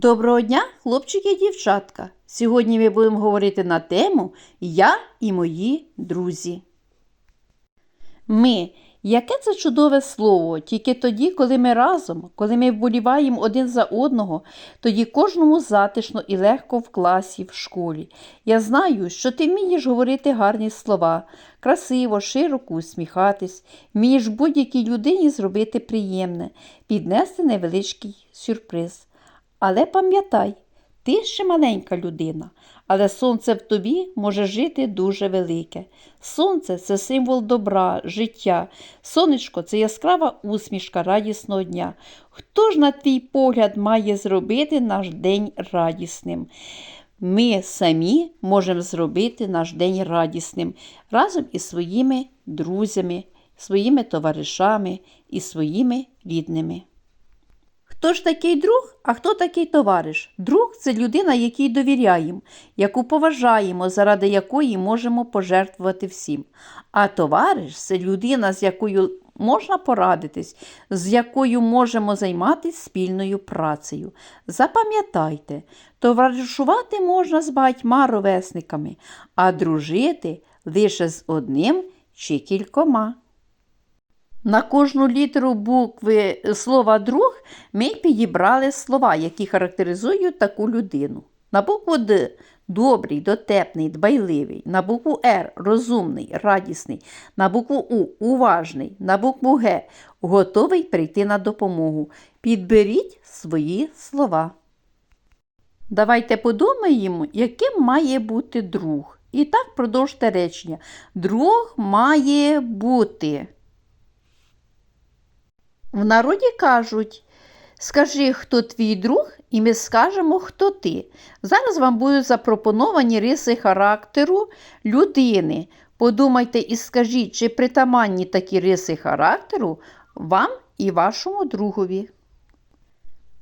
Доброго дня, хлопчики і дівчатка! Сьогодні ми будемо говорити на тему Я і мої друзі. Ми. Яке це чудове слово, тільки тоді, коли ми разом, коли ми вболіваємо один за одного, тоді кожному затишно і легко в класі, в школі. Я знаю, що ти вмієш говорити гарні слова, красиво, широко усміхатись, вмієш будь-якій людині зробити приємне, піднести невеличкий сюрприз. Але пам'ятай, ти ще маленька людина, але сонце в тобі може жити дуже велике. Сонце це символ добра, життя. Сонечко це яскрава усмішка радісного дня. Хто ж, на твій погляд, має зробити наш день радісним? Ми самі можемо зробити наш день радісним разом із своїми друзями, своїми товаришами і своїми рідними. Хто ж такий друг, а хто такий товариш? Друг це людина, якій довіряємо, яку поважаємо, заради якої можемо пожертвувати всім. А товариш це людина, з якою можна порадитись, з якою можемо займатися спільною працею. Запам'ятайте, товаришувати можна з багатьма ровесниками, а дружити лише з одним чи кількома. На кожну літеру букви слова друг ми підібрали слова, які характеризують таку людину. На букву Д добрий, дотепний, дбайливий, на букву Р розумний, радісний, на букву У уважний, на букву Г готовий прийти на допомогу. Підберіть свої слова. Давайте подумаємо, яким має бути друг. І так продовжте речення. Друг має бути. В народі кажуть, скажи, хто твій друг, і ми скажемо, хто ти. Зараз вам будуть запропоновані риси характеру людини. Подумайте і скажіть, чи притаманні такі риси характеру вам і вашому другові.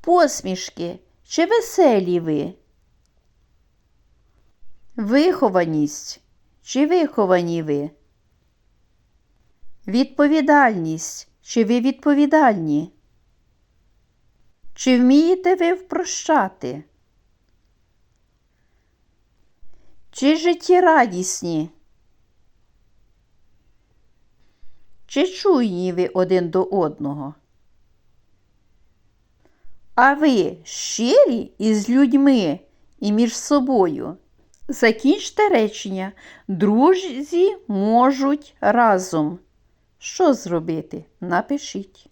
Посмішки, чи веселі ви? Вихованість, чи виховані ви? Відповідальність. Чи ви відповідальні? Чи вмієте ви впрощати? Чи життєрадісні? Чи чуйні ви один до одного? А ви щирі із людьми і між собою? Закінчте речення. Друзі можуть разом. Що зробити? Напишіть.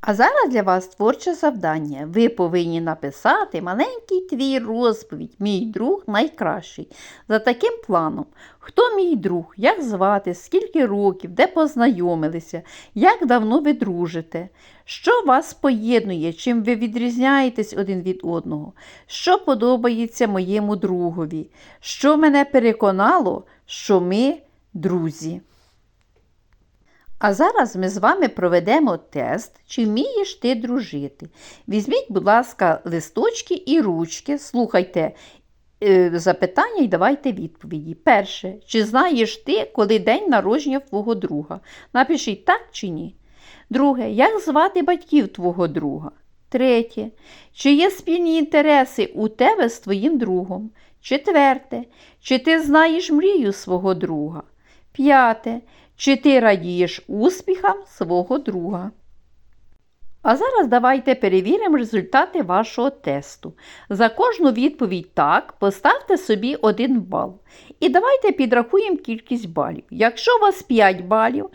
А зараз для вас творче завдання. Ви повинні написати маленький твій розповідь, мій друг найкращий. За таким планом, хто мій друг, як звати, скільки років, де познайомилися, як давно ви дружите, що вас поєднує, чим ви відрізняєтесь один від одного, що подобається моєму другові, що мене переконало, що ми друзі. А зараз ми з вами проведемо тест, чи вмієш ти дружити. Візьміть, будь ласка, листочки і ручки, слухайте е, запитання і давайте відповіді. Перше, чи знаєш ти, коли день народження твого друга? Напишіть так чи ні. Друге, як звати батьків твого друга? Третє, чи є спільні інтереси у тебе з твоїм другом? Четверте, чи ти знаєш мрію свого друга? П'яте. Чи ти радієш успіхам свого друга? А зараз давайте перевіримо результати вашого тесту. За кожну відповідь так, поставте собі один бал. І давайте підрахуємо кількість балів. Якщо у вас 5 балів,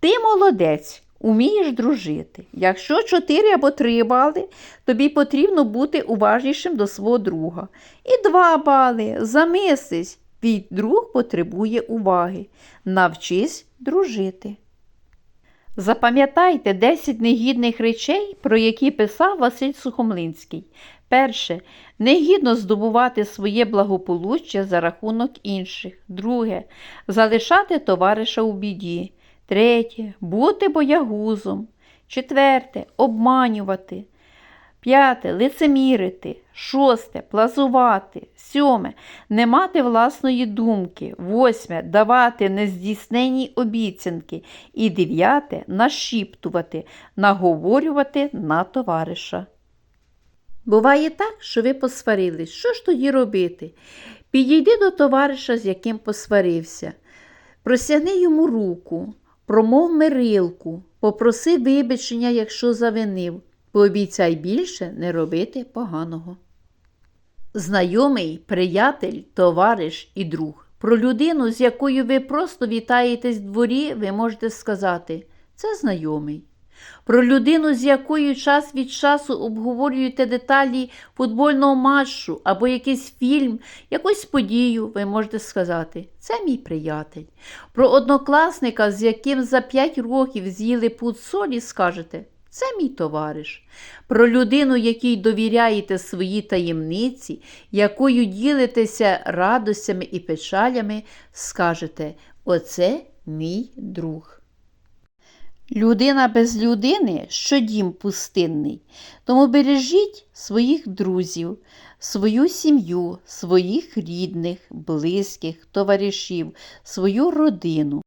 ти молодець, умієш дружити. Якщо 4 або 3 бали, тобі потрібно бути уважнішим до свого друга. І 2 бали, замислись, твій друг потребує уваги. Навчись дружити. Запам'ятайте 10 негідних речей, про які писав Василь Сухомлинський. Перше. Негідно здобувати своє благополуччя за рахунок інших. Друге. Залишати товариша у біді. Третє. Бути боягузом. Четверте. Обманювати. П'яте. Лицемірити, шосте. Плазувати, сьоме. Не мати власної думки, восьме. Давати нездійснені обіцянки. І дев'яте. Нашіптувати, наговорювати на товариша. Буває так, що ви посварились. Що ж тоді робити? Підійди до товариша, з яким посварився, просягни йому руку, промов мирилку, попроси вибачення, якщо завинив, пообіцяй більше не робити поганого. Знайомий, приятель, товариш і друг. Про людину, з якою ви просто вітаєтесь в дворі, ви можете сказати це знайомий. Про людину, з якою час від часу обговорюєте деталі футбольного матчу або якийсь фільм, якусь подію, ви можете сказати це мій приятель. Про однокласника, з яким за 5 років з'їли пуд солі, скажете це мій товариш. Про людину, якій довіряєте свої таємниці, якою ділитеся радостями і печалями, скажете Оце мій друг. Людина без людини, що дім пустинний. Тому бережіть своїх друзів, свою сім'ю, своїх рідних, близьких, товаришів, свою родину.